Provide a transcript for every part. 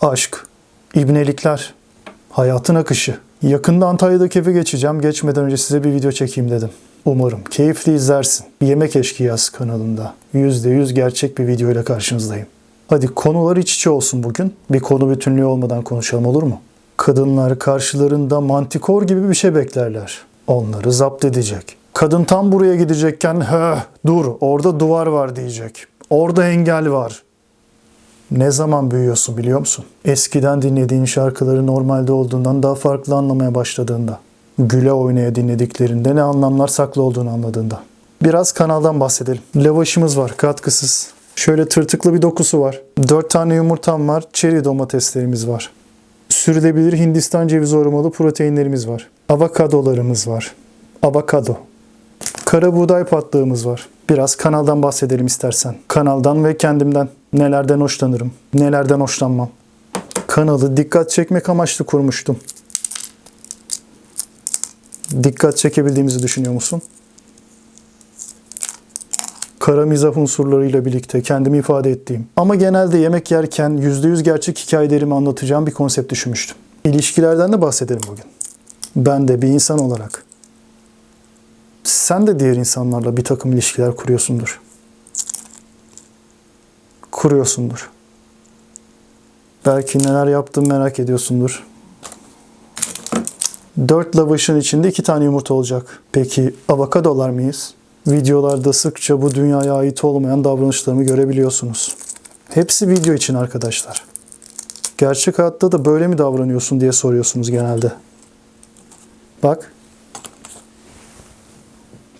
aşk, ibnelikler, hayatın akışı. Yakında Antalya'daki eve geçeceğim. Geçmeden önce size bir video çekeyim dedim. Umarım keyifli izlersin. Yemek Eşkıyası kanalında %100 gerçek bir video ile karşınızdayım. Hadi konular iç içe olsun bugün. Bir konu bütünlüğü olmadan konuşalım olur mu? Kadınlar karşılarında mantikor gibi bir şey beklerler. Onları zapt edecek. Kadın tam buraya gidecekken dur orada duvar var diyecek. Orada engel var. Ne zaman büyüyorsun biliyor musun? Eskiden dinlediğin şarkıları normalde olduğundan daha farklı anlamaya başladığında. Güle oynaya dinlediklerinde ne anlamlar saklı olduğunu anladığında. Biraz kanaldan bahsedelim. Lavaşımız var katkısız. Şöyle tırtıklı bir dokusu var. 4 tane yumurtam var. Çeri domateslerimiz var. Sürülebilir Hindistan cevizi aromalı proteinlerimiz var. Avokadolarımız var. Avokado. Kara buğday patlığımız var. Biraz kanaldan bahsedelim istersen. Kanaldan ve kendimden. Nelerden hoşlanırım, nelerden hoşlanmam. Kanalı dikkat çekmek amaçlı kurmuştum. Dikkat çekebildiğimizi düşünüyor musun? Kara mizah unsurlarıyla birlikte kendimi ifade ettiğim ama genelde yemek yerken %100 gerçek hikayelerimi anlatacağım bir konsept düşünmüştüm. İlişkilerden de bahsedelim bugün. Ben de bir insan olarak sen de diğer insanlarla bir takım ilişkiler kuruyorsundur. Kuruyorsundur. Belki neler yaptım merak ediyorsundur. Dört lavaşın içinde iki tane yumurta olacak. Peki avokadolar mıyız? Videolarda sıkça bu dünyaya ait olmayan davranışlarımı görebiliyorsunuz. Hepsi video için arkadaşlar. Gerçek hayatta da böyle mi davranıyorsun diye soruyorsunuz genelde. Bak,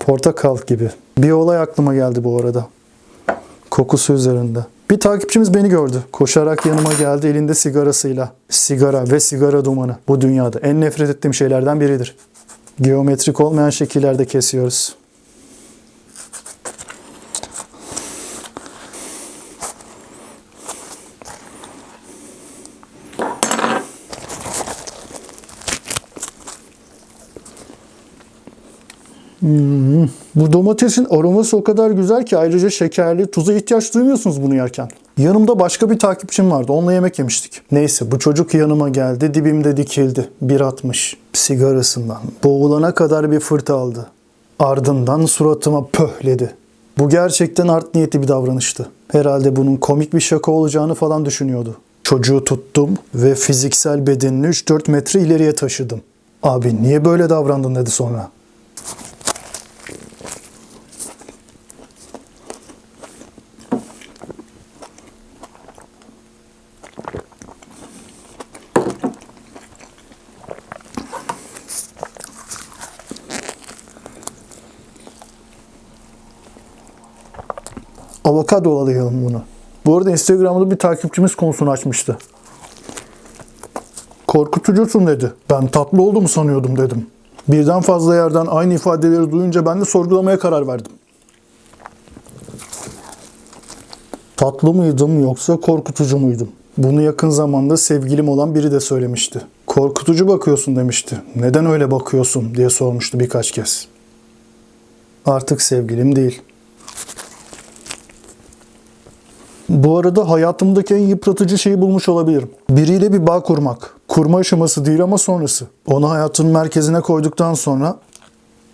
Portakal gibi. Bir olay aklıma geldi bu arada. Kokusu üzerinde. Bir takipçimiz beni gördü. Koşarak yanıma geldi elinde sigarasıyla. Sigara ve sigara dumanı bu dünyada en nefret ettiğim şeylerden biridir. Geometrik olmayan şekillerde kesiyoruz. Bu domatesin aroması o kadar güzel ki ayrıca şekerli, tuza ihtiyaç duymuyorsunuz bunu yerken. Yanımda başka bir takipçim vardı. Onunla yemek yemiştik. Neyse bu çocuk yanıma geldi. Dibimde dikildi. 1.60. Sigarasından. Boğulana kadar bir fırt aldı. Ardından suratıma pöhledi. Bu gerçekten art niyeti bir davranıştı. Herhalde bunun komik bir şaka olacağını falan düşünüyordu. Çocuğu tuttum ve fiziksel bedenini 3-4 metre ileriye taşıdım. Abi niye böyle davrandın dedi sonra. Avokado alayım bunu. Bu arada Instagram'da bir takipçimiz konusunu açmıştı. Korkutucusun dedi. Ben tatlı olduğumu sanıyordum dedim. Birden fazla yerden aynı ifadeleri duyunca ben de sorgulamaya karar verdim. Tatlı mıydım yoksa korkutucu muydum? Bunu yakın zamanda sevgilim olan biri de söylemişti. Korkutucu bakıyorsun demişti. Neden öyle bakıyorsun diye sormuştu birkaç kez. Artık sevgilim değil. Bu arada hayatımdaki en yıpratıcı şeyi bulmuş olabilirim. Biriyle bir bağ kurmak. Kurma aşaması değil ama sonrası. Onu hayatın merkezine koyduktan sonra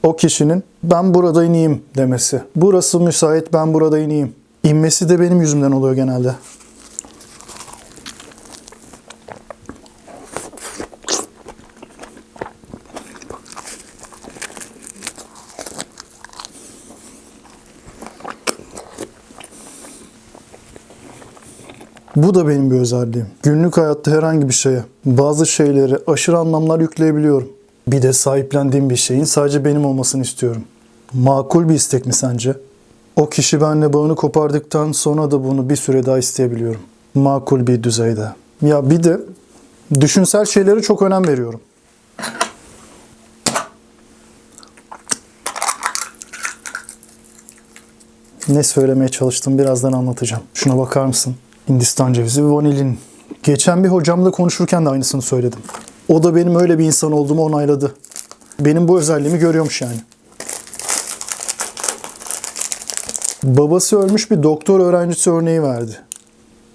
o kişinin ben burada ineyim demesi. Burası müsait ben burada ineyim. İnmesi de benim yüzümden oluyor genelde. Bu da benim bir özelliğim. Günlük hayatta herhangi bir şeye, bazı şeylere aşırı anlamlar yükleyebiliyorum. Bir de sahiplendiğim bir şeyin sadece benim olmasını istiyorum. Makul bir istek mi sence? O kişi benimle bağını kopardıktan sonra da bunu bir süre daha isteyebiliyorum. Makul bir düzeyde. Ya bir de düşünsel şeylere çok önem veriyorum. Ne söylemeye çalıştım birazdan anlatacağım. Şuna bakar mısın? Hindistan cevizi ve vanilin. Geçen bir hocamla konuşurken de aynısını söyledim. O da benim öyle bir insan olduğumu onayladı. Benim bu özelliğimi görüyormuş yani. Babası ölmüş bir doktor öğrencisi örneği verdi.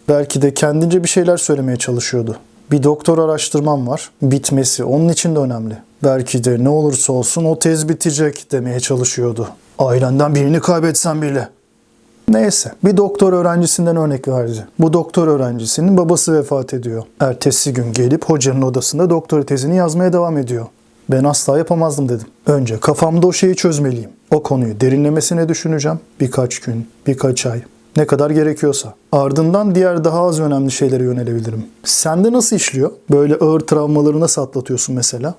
Belki de kendince bir şeyler söylemeye çalışıyordu. Bir doktor araştırmam var. Bitmesi onun için de önemli. Belki de ne olursa olsun o tez bitecek demeye çalışıyordu. Ailenden birini kaybetsen bile. Neyse bir doktor öğrencisinden örnek verdi. Bu doktor öğrencisinin babası vefat ediyor. Ertesi gün gelip hocanın odasında doktora tezini yazmaya devam ediyor. Ben asla yapamazdım dedim. Önce kafamda o şeyi çözmeliyim. O konuyu derinlemesine düşüneceğim. Birkaç gün, birkaç ay. Ne kadar gerekiyorsa. Ardından diğer daha az önemli şeylere yönelebilirim. Sende nasıl işliyor? Böyle ağır travmaları nasıl atlatıyorsun mesela?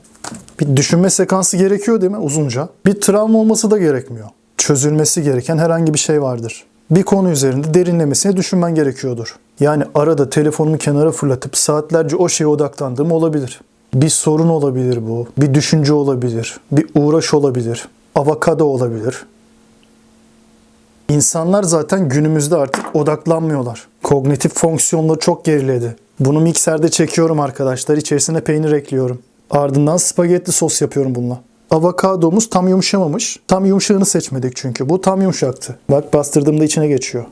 Bir düşünme sekansı gerekiyor değil mi uzunca? Bir travma olması da gerekmiyor. Çözülmesi gereken herhangi bir şey vardır. Bir konu üzerinde derinlemesine düşünmen gerekiyordur. Yani arada telefonumu kenara fırlatıp saatlerce o şeye odaklandığım olabilir. Bir sorun olabilir bu, bir düşünce olabilir, bir uğraş olabilir, avokado olabilir. İnsanlar zaten günümüzde artık odaklanmıyorlar. Kognitif fonksiyonları çok geriledi. Bunu mikserde çekiyorum arkadaşlar. İçerisine peynir ekliyorum. Ardından spagetti sos yapıyorum bununla. Avokadomuz tam yumuşamamış. Tam yumuşağını seçmedik çünkü. Bu tam yumuşaktı. Bak bastırdığımda içine geçiyor.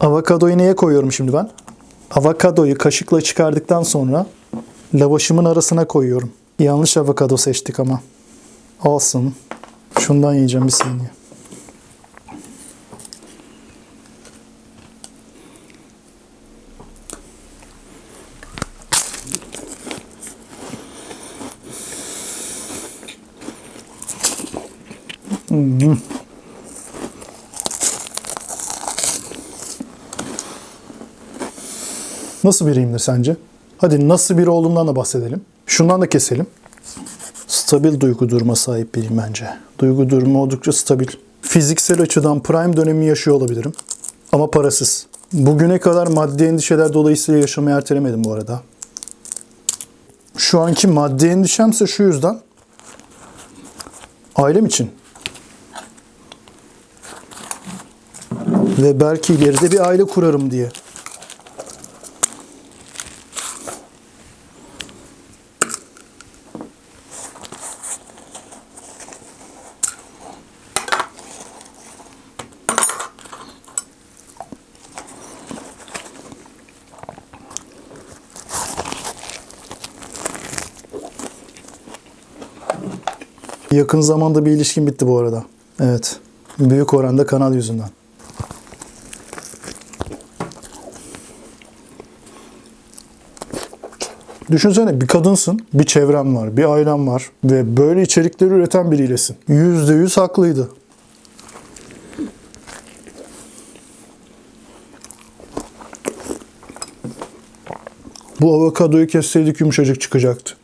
Avokadoyu neye koyuyorum şimdi ben? Avokadoyu kaşıkla çıkardıktan sonra lavaşımın arasına koyuyorum. Yanlış avokado seçtik ama. Olsun. Şundan yiyeceğim bir saniye. Nasıl biriyimdir sence? Hadi nasıl biri olduğumdan da bahsedelim. Şundan da keselim. Stabil duygu duruma sahip biriyim bence. Duygu durumu oldukça stabil. Fiziksel açıdan prime dönemi yaşıyor olabilirim. Ama parasız. Bugüne kadar maddi endişeler dolayısıyla yaşamayı ertelemedim bu arada. Şu anki maddi endişemse şu yüzden. Ailem için. Ve belki ileride bir aile kurarım diye. Yakın zamanda bir ilişkim bitti bu arada. Evet. Büyük oranda kanal yüzünden. Düşünsene bir kadınsın, bir çevren var, bir ailen var ve böyle içerikleri üreten biriylesin. Yüzde yüz haklıydı. Bu avokadoyu kesseydik yumuşacık çıkacaktı.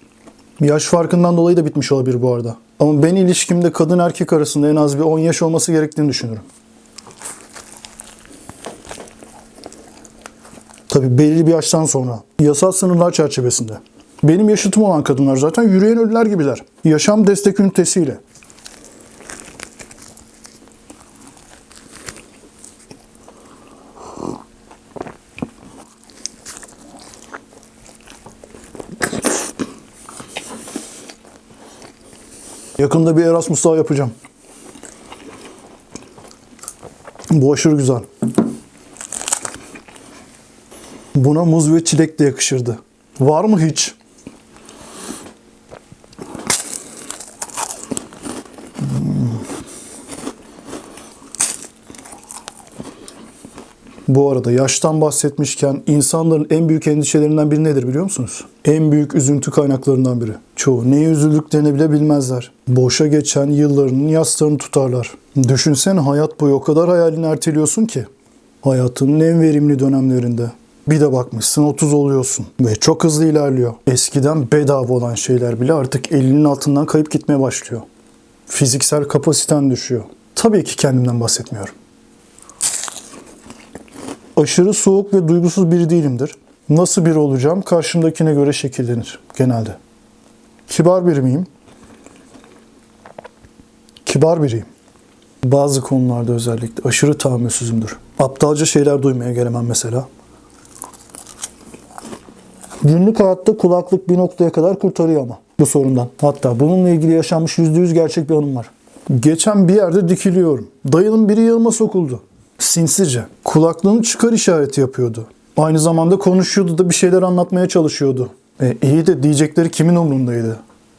Yaş farkından dolayı da bitmiş olabilir bu arada. Ama ben ilişkimde kadın erkek arasında en az bir 10 yaş olması gerektiğini düşünürüm. Tabii belirli bir yaştan sonra. Yasal sınırlar çerçevesinde. Benim yaşıtım olan kadınlar zaten yürüyen ölüler gibiler. Yaşam destek ünitesiyle. Yakında bir Erasmus daha yapacağım. Bu aşırı güzel. Buna muz ve çilek de yakışırdı. Var mı hiç? Bu arada yaştan bahsetmişken insanların en büyük endişelerinden biri nedir biliyor musunuz? En büyük üzüntü kaynaklarından biri. Çoğu neye üzüldüklerini bile bilmezler. Boşa geçen yıllarının yaslarını tutarlar. Düşünsene hayat boyu o kadar hayalini erteliyorsun ki. Hayatının en verimli dönemlerinde. Bir de bakmışsın 30 oluyorsun ve çok hızlı ilerliyor. Eskiden bedava olan şeyler bile artık elinin altından kayıp gitmeye başlıyor. Fiziksel kapasiten düşüyor. Tabii ki kendimden bahsetmiyorum. Aşırı soğuk ve duygusuz biri değilimdir. Nasıl biri olacağım karşımdakine göre şekillenir genelde. Kibar biri miyim? Kibar biriyim. Bazı konularda özellikle aşırı tahammülsüzümdür. Aptalca şeyler duymaya gelemem mesela. Günlük hayatta kulaklık bir noktaya kadar kurtarıyor ama bu sorundan. Hatta bununla ilgili yaşanmış %100 gerçek bir anım var. Geçen bir yerde dikiliyorum. Dayının biri yanıma sokuldu. Sinsice. Kulaklığını çıkar işareti yapıyordu. Aynı zamanda konuşuyordu da bir şeyler anlatmaya çalışıyordu. E, iyi de diyecekleri kimin umrundaydı?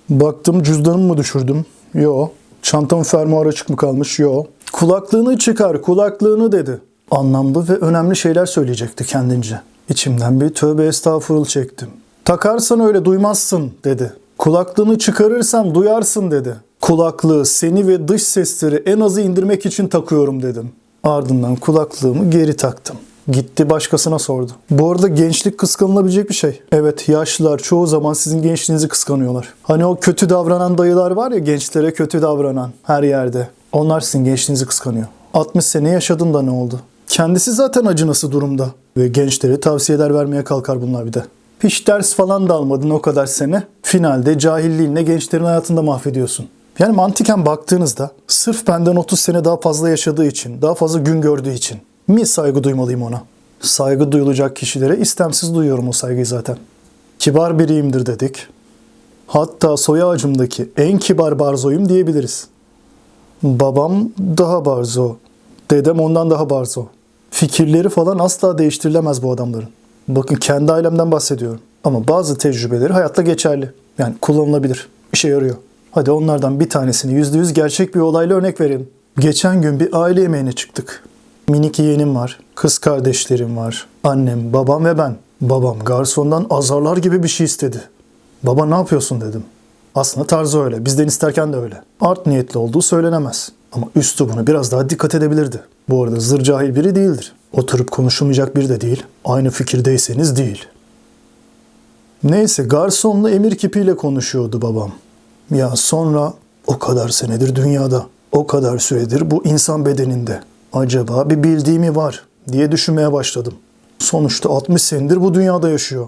Baktım cüzdanımı mı düşürdüm? Yo. Çantamın fermuarı açık mı kalmış? Yo. Kulaklığını çıkar, kulaklığını dedi. Anlamlı ve önemli şeyler söyleyecekti kendince. İçimden bir tövbe estağfurul çektim. Takarsan öyle duymazsın dedi. Kulaklığını çıkarırsan duyarsın dedi. Kulaklığı seni ve dış sesleri en azı indirmek için takıyorum dedim. Ardından kulaklığımı geri taktım. Gitti başkasına sordu. Bu arada gençlik kıskanılabilecek bir şey. Evet yaşlılar çoğu zaman sizin gençliğinizi kıskanıyorlar. Hani o kötü davranan dayılar var ya gençlere kötü davranan her yerde. Onlar sizin gençliğinizi kıskanıyor. 60 sene yaşadın da ne oldu? Kendisi zaten acınası durumda. Ve gençlere tavsiyeler vermeye kalkar bunlar bir de. Hiç ders falan da almadın o kadar sene. Finalde cahilliğinle gençlerin hayatında mahvediyorsun. Yani mantıken baktığınızda sırf benden 30 sene daha fazla yaşadığı için, daha fazla gün gördüğü için mi saygı duymalıyım ona? Saygı duyulacak kişilere istemsiz duyuyorum o saygıyı zaten. Kibar biriyimdir dedik. Hatta soy ağacımdaki en kibar barzoyum diyebiliriz. Babam daha barzo. Dedem ondan daha barzo. Fikirleri falan asla değiştirilemez bu adamların. Bakın kendi ailemden bahsediyorum. Ama bazı tecrübeleri hayatta geçerli. Yani kullanılabilir. İşe yarıyor. Hadi onlardan bir tanesini %100 gerçek bir olayla örnek verelim. Geçen gün bir aile yemeğine çıktık. Minik yeğenim var, kız kardeşlerim var, annem, babam ve ben. Babam garsondan azarlar gibi bir şey istedi. Baba ne yapıyorsun dedim. Aslında tarzı öyle, bizden isterken de öyle. Art niyetli olduğu söylenemez. Ama üslubuna biraz daha dikkat edebilirdi. Bu arada zır cahil biri değildir. Oturup konuşulmayacak biri de değil. Aynı fikirdeyseniz değil. Neyse garsonla emir kipiyle konuşuyordu babam. Ya sonra o kadar senedir dünyada, o kadar süredir bu insan bedeninde. Acaba bir bildiği mi var diye düşünmeye başladım. Sonuçta 60 senedir bu dünyada yaşıyor.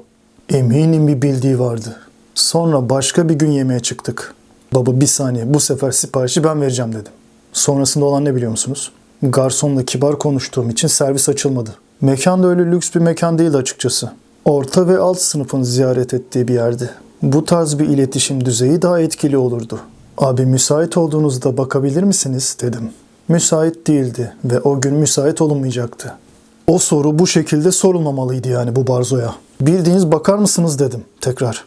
Eminim bir bildiği vardı. Sonra başka bir gün yemeğe çıktık. Baba bir saniye bu sefer siparişi ben vereceğim dedim. Sonrasında olan ne biliyor musunuz? Garsonla kibar konuştuğum için servis açılmadı. Mekan da öyle lüks bir mekan değildi açıkçası. Orta ve alt sınıfın ziyaret ettiği bir yerdi. Bu tarz bir iletişim düzeyi daha etkili olurdu. Abi müsait olduğunuzda bakabilir misiniz dedim. Müsait değildi ve o gün müsait olunmayacaktı. O soru bu şekilde sorulmamalıydı yani bu barzoya. Bildiğiniz bakar mısınız dedim tekrar.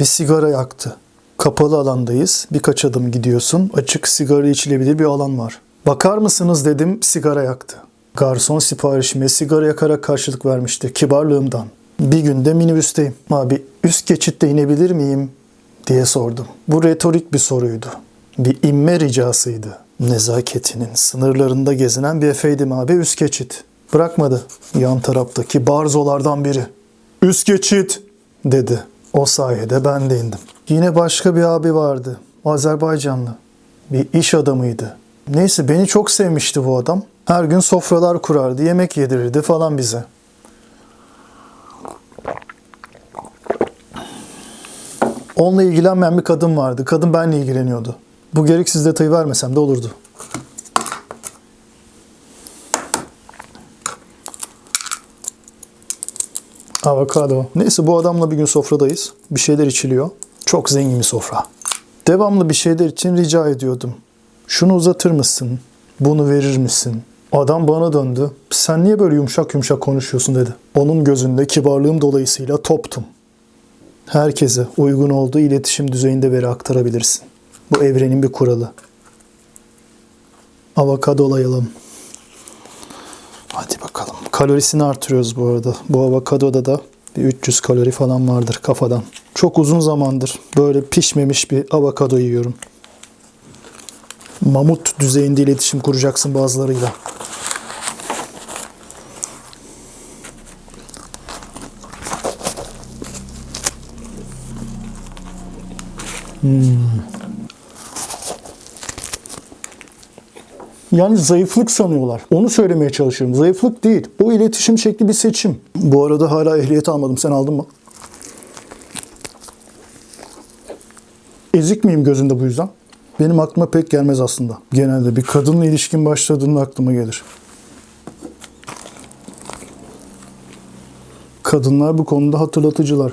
Bir sigara yaktı. Kapalı alandayız. Birkaç adım gidiyorsun. Açık sigara içilebilir bir alan var. Bakar mısınız dedim sigara yaktı. Garson siparişime sigara yakarak karşılık vermişti kibarlığımdan. Bir günde minibüsteyim. Abi üst geçitte inebilir miyim diye sordum. Bu retorik bir soruydu. Bir inme ricasıydı. Nezaketinin sınırlarında gezinen bir efeydim abi üst geçit. Bırakmadı. Yan taraftaki barzolardan biri. Üst geçit dedi. O sayede ben de indim. Yine başka bir abi vardı. Azerbaycanlı. Bir iş adamıydı. Neyse beni çok sevmişti bu adam. Her gün sofralar kurardı, yemek yedirirdi falan bize. Onunla ilgilenmeyen bir kadın vardı. Kadın benimle ilgileniyordu. Bu gereksiz detayı vermesem de olurdu. Avokado. Neyse bu adamla bir gün sofradayız. Bir şeyler içiliyor. Çok zengin bir sofra. Devamlı bir şeyler için rica ediyordum. Şunu uzatır mısın? Bunu verir misin? Adam bana döndü. Sen niye böyle yumuşak yumuşak konuşuyorsun dedi. Onun gözünde kibarlığım dolayısıyla toptum. Herkese uygun olduğu iletişim düzeyinde veri aktarabilirsin. Bu evrenin bir kuralı. Avokadolayalım. Hadi bakalım. Kalorisini artırıyoruz bu arada. Bu avokadoda da bir 300 kalori falan vardır kafadan. Çok uzun zamandır böyle pişmemiş bir avokado yiyorum. Mamut düzeyinde iletişim kuracaksın bazılarıyla. Yani zayıflık sanıyorlar. Onu söylemeye çalışıyorum. Zayıflık değil. O iletişim şekli bir seçim. Bu arada hala ehliyet almadım. Sen aldın mı? Ezik miyim gözünde bu yüzden? Benim aklıma pek gelmez aslında. Genelde bir kadınla ilişkin başladığında aklıma gelir. Kadınlar bu konuda hatırlatıcılar.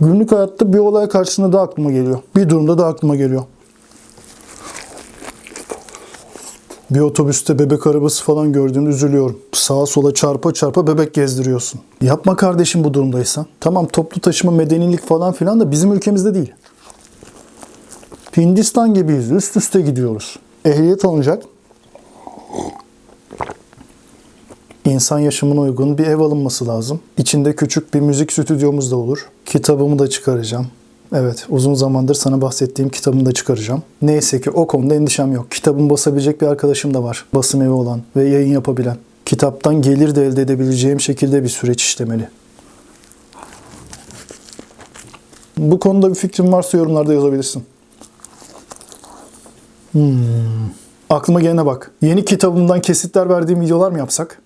Günlük hayatta bir olay karşısında da aklıma geliyor. Bir durumda da aklıma geliyor. Bir otobüste bebek arabası falan gördüğümde üzülüyorum. Sağa sola çarpa çarpa bebek gezdiriyorsun. Yapma kardeşim bu durumdaysan. Tamam toplu taşıma medenilik falan filan da bizim ülkemizde değil. Hindistan gibiyiz. Üst üste gidiyoruz. Ehliyet alınacak. İnsan yaşamına uygun bir ev alınması lazım. İçinde küçük bir müzik stüdyomuz da olur. Kitabımı da çıkaracağım. Evet, uzun zamandır sana bahsettiğim kitabımı da çıkaracağım. Neyse ki o konuda endişem yok. Kitabımı basabilecek bir arkadaşım da var. Basım evi olan ve yayın yapabilen. Kitaptan gelir de elde edebileceğim şekilde bir süreç işlemeli. Bu konuda bir fikrin varsa yorumlarda yazabilirsin. Hmm. Aklıma gelene bak. Yeni kitabımdan kesitler verdiğim videolar mı yapsak?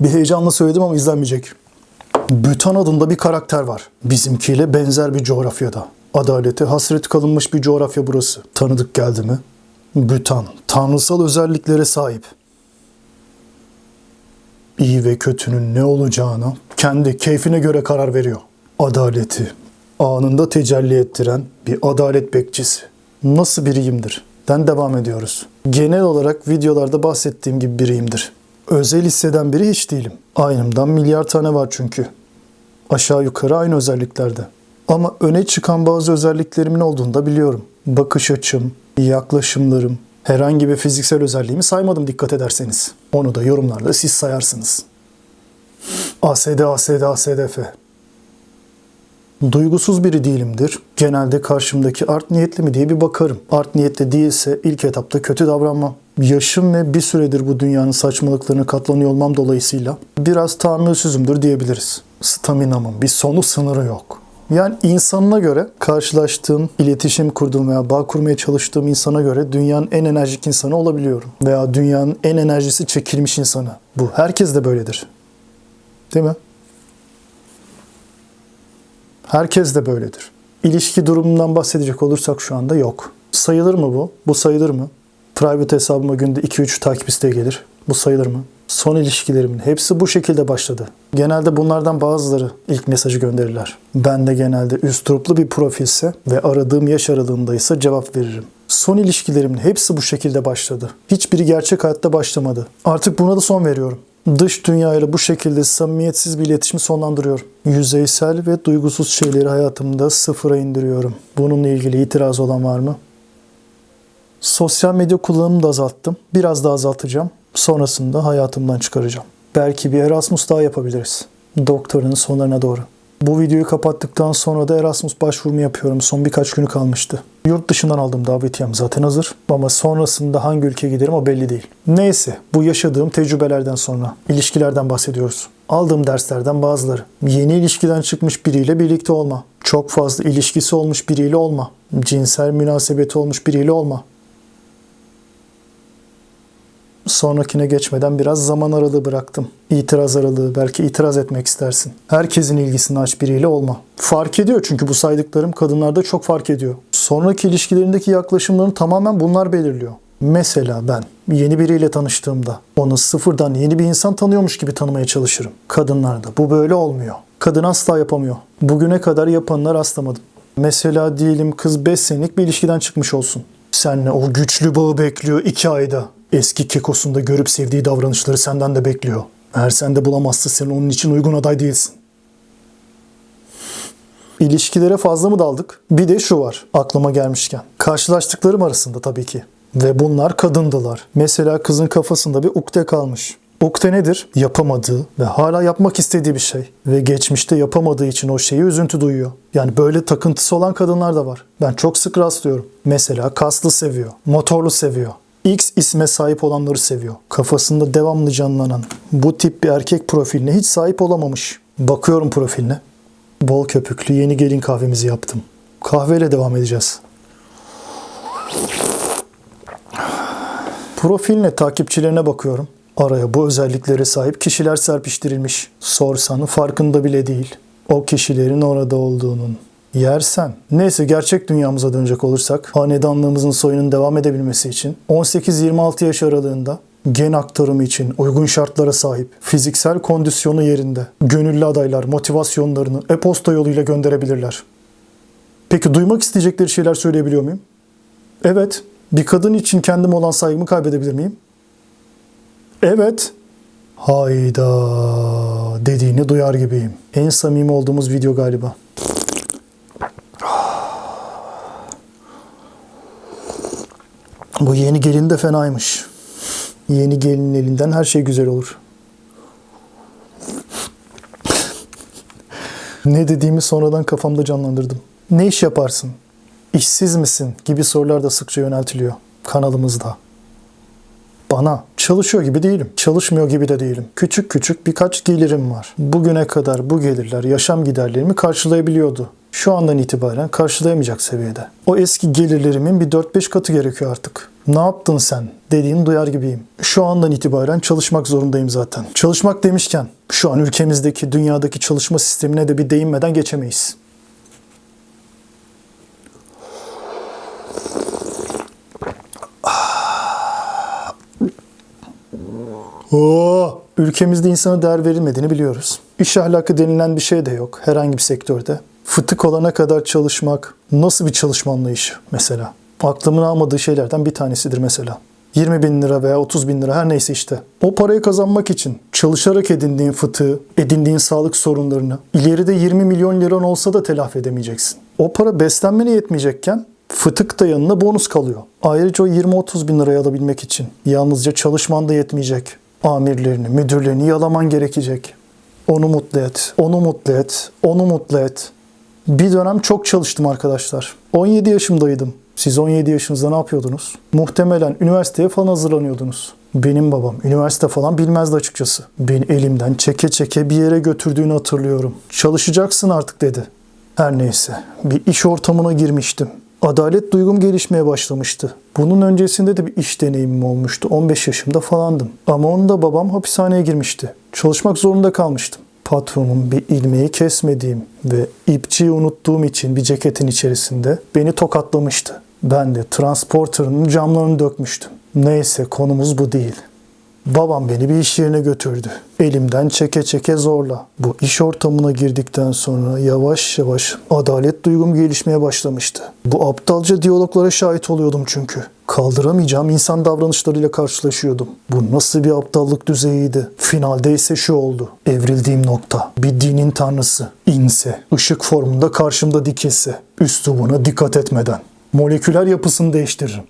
Bir heyecanla söyledim ama izlenmeyecek. Bütan adında bir karakter var. Bizimkiyle benzer bir coğrafyada. Adalete hasret kalınmış bir coğrafya burası. Tanıdık geldi mi? Bütan, tanrısal özelliklere sahip. İyi ve kötünün ne olacağına kendi keyfine göre karar veriyor. Adaleti anında tecelli ettiren bir adalet bekçisi. Nasıl biriyimdir? Den devam ediyoruz. Genel olarak videolarda bahsettiğim gibi biriyimdir. Özel hisseden biri hiç değilim. Aynımdan milyar tane var çünkü. Aşağı yukarı aynı özelliklerde. Ama öne çıkan bazı özelliklerimin olduğunu da biliyorum. Bakış açım, yaklaşımlarım, herhangi bir fiziksel özelliğimi saymadım dikkat ederseniz. Onu da yorumlarda siz sayarsınız. ASD, ASD, ASDF. Duygusuz biri değilimdir. Genelde karşımdaki art niyetli mi diye bir bakarım. Art niyetli değilse ilk etapta kötü davranmam. Yaşım ve bir süredir bu dünyanın saçmalıklarına katlanıyor olmam dolayısıyla biraz tahammülsüzümdür diyebiliriz. Staminamın bir sonu sınırı yok. Yani insanına göre karşılaştığım, iletişim kurduğum veya bağ kurmaya çalıştığım insana göre dünyanın en enerjik insanı olabiliyorum. Veya dünyanın en enerjisi çekilmiş insanı. Bu herkes de böyledir. Değil mi? Herkes de böyledir. İlişki durumundan bahsedecek olursak şu anda yok. Sayılır mı bu? Bu sayılır mı? Private hesabıma günde 2-3 takip isteği gelir. Bu sayılır mı? Son ilişkilerimin hepsi bu şekilde başladı. Genelde bunlardan bazıları ilk mesajı gönderirler. Ben de genelde üstruplu bir profilse ve aradığım yaş aralığındaysa cevap veririm. Son ilişkilerimin hepsi bu şekilde başladı. Hiçbiri gerçek hayatta başlamadı. Artık buna da son veriyorum. Dış dünyayla bu şekilde samimiyetsiz bir iletişimi sonlandırıyorum. Yüzeysel ve duygusuz şeyleri hayatımda sıfıra indiriyorum. Bununla ilgili itiraz olan var mı? Sosyal medya kullanımını da azalttım. Biraz daha azaltacağım. Sonrasında hayatımdan çıkaracağım. Belki bir Erasmus daha yapabiliriz. Doktorun sonlarına doğru. Bu videoyu kapattıktan sonra da Erasmus başvurumu yapıyorum. Son birkaç günü kalmıştı. Yurt dışından aldım davetiyem zaten hazır. Ama sonrasında hangi ülkeye giderim o belli değil. Neyse bu yaşadığım tecrübelerden sonra ilişkilerden bahsediyoruz. Aldığım derslerden bazıları. Yeni ilişkiden çıkmış biriyle birlikte olma. Çok fazla ilişkisi olmuş biriyle olma. Cinsel münasebeti olmuş biriyle olma. Sonrakine geçmeden biraz zaman aralığı bıraktım. İtiraz aralığı, belki itiraz etmek istersin. Herkesin ilgisini aç biriyle olma. Fark ediyor çünkü bu saydıklarım kadınlarda çok fark ediyor. Sonraki ilişkilerindeki yaklaşımlarını tamamen bunlar belirliyor. Mesela ben yeni biriyle tanıştığımda onu sıfırdan yeni bir insan tanıyormuş gibi tanımaya çalışırım. Kadınlarda bu böyle olmuyor. Kadın asla yapamıyor. Bugüne kadar yapanlar rastlamadım. Mesela diyelim kız 5 senelik bir ilişkiden çıkmış olsun. Seninle o güçlü bağı bekliyor 2 ayda. Eski kekosunda görüp sevdiği davranışları senden de bekliyor. Eğer sen de bulamazsa sen onun için uygun aday değilsin. İlişkilere fazla mı daldık? Bir de şu var aklıma gelmişken. Karşılaştıklarım arasında tabii ki. Ve bunlar kadındılar. Mesela kızın kafasında bir ukde kalmış. Ukde nedir? Yapamadığı ve hala yapmak istediği bir şey. Ve geçmişte yapamadığı için o şeyi üzüntü duyuyor. Yani böyle takıntısı olan kadınlar da var. Ben çok sık rastlıyorum. Mesela kaslı seviyor, motorlu seviyor. X isme sahip olanları seviyor. Kafasında devamlı canlanan bu tip bir erkek profiline hiç sahip olamamış. Bakıyorum profiline. Bol köpüklü yeni gelin kahvemizi yaptım. Kahveyle devam edeceğiz. Profiline takipçilerine bakıyorum. Araya bu özelliklere sahip kişiler serpiştirilmiş. Sorsan farkında bile değil. O kişilerin orada olduğunun. Yersen. Neyse gerçek dünyamıza dönecek olursak hanedanlığımızın soyunun devam edebilmesi için 18-26 yaş aralığında gen aktarımı için uygun şartlara sahip, fiziksel kondisyonu yerinde, gönüllü adaylar motivasyonlarını e-posta yoluyla gönderebilirler. Peki duymak isteyecekleri şeyler söyleyebiliyor muyum? Evet, Bir kadın için kendime olan saygımı kaybedebilir miyim? Evet. Hayda dediğini duyar gibiyim. En samimi olduğumuz video galiba. Bu yeni gelin de fenaymış. Yeni gelinin elinden her şey güzel olur. Ne dediğimi sonradan kafamda canlandırdım. Ne iş yaparsın? İşsiz misin? gibi sorular da sıkça yöneltiliyor kanalımızda. Bana çalışıyor gibi değilim. Çalışmıyor gibi de değilim. Küçük küçük birkaç gelirim var. Bugüne kadar bu gelirler yaşam giderlerimi karşılayabiliyordu. Şu andan itibaren karşılayamayacak seviyede. O eski gelirlerimin bir 4-5 katı gerekiyor artık. Ne yaptın sen dediğini duyar gibiyim. Şu andan itibaren çalışmak zorundayım zaten. Çalışmak demişken şu an ülkemizdeki dünyadaki çalışma sistemine de bir değinmeden geçemeyiz. Oo, ülkemizde insana değer verilmediğini biliyoruz. İş ahlakı denilen bir şey de yok herhangi bir sektörde. Fıtık olana kadar çalışmak nasıl bir çalışma anlayışı mesela? Aklımın almadığı şeylerden bir tanesidir mesela. 20 bin lira veya 30 bin lira her neyse işte. O parayı kazanmak için çalışarak edindiğin fıtığı, edindiğin sağlık sorunlarını ileride 20 milyon liran olsa da telafi edemeyeceksin. O para beslenmene yetmeyecekken fıtık da yanına bonus kalıyor. Ayrıca o 20-30 bin lirayı alabilmek için yalnızca çalışman da yetmeyecek. Amirlerini, müdürlerini yalaman gerekecek. Onu mutlu et, onu mutlu et, onu mutlu et. Bir dönem çok çalıştım arkadaşlar. 17 yaşımdaydım. Siz 17 yaşınızda ne yapıyordunuz? Muhtemelen üniversiteye falan hazırlanıyordunuz. Benim babam üniversite falan bilmezdi açıkçası. Beni elimden çeke çeke bir yere götürdüğünü hatırlıyorum. Çalışacaksın artık dedi. Her neyse bir iş ortamına girmiştim. Adalet duygum gelişmeye başlamıştı. Bunun öncesinde de bir iş deneyimim olmuştu. 15 yaşımda falandım. Ama onda babam hapishaneye girmişti. Çalışmak zorunda kalmıştım. Patronum bir ilmeği kesmediğim ve ipçiyi unuttuğum için bir ceketin içerisinde beni tokatlamıştı. Ben de transporterının camlarını dökmüştüm. Neyse konumuz bu değil. Babam beni bir iş yerine götürdü. Elimden çeke çeke zorla. Bu iş ortamına girdikten sonra yavaş yavaş adalet duygum gelişmeye başlamıştı. Bu aptalca diyaloglara şahit oluyordum çünkü. Kaldıramayacağım insan davranışlarıyla karşılaşıyordum. Bu nasıl bir aptallık düzeyiydi? Finalde ise şu oldu. Evrildiğim nokta. Bir dinin tanrısı inse, ışık formunda karşımda dikilse, üslubuna dikkat etmeden. Moleküler yapısını değiştiririm.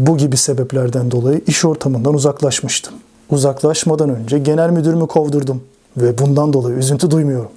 Bu gibi sebeplerden dolayı iş ortamından uzaklaşmıştım. Uzaklaşmadan önce genel müdürümü kovdurdum ve bundan dolayı üzüntü duymuyorum.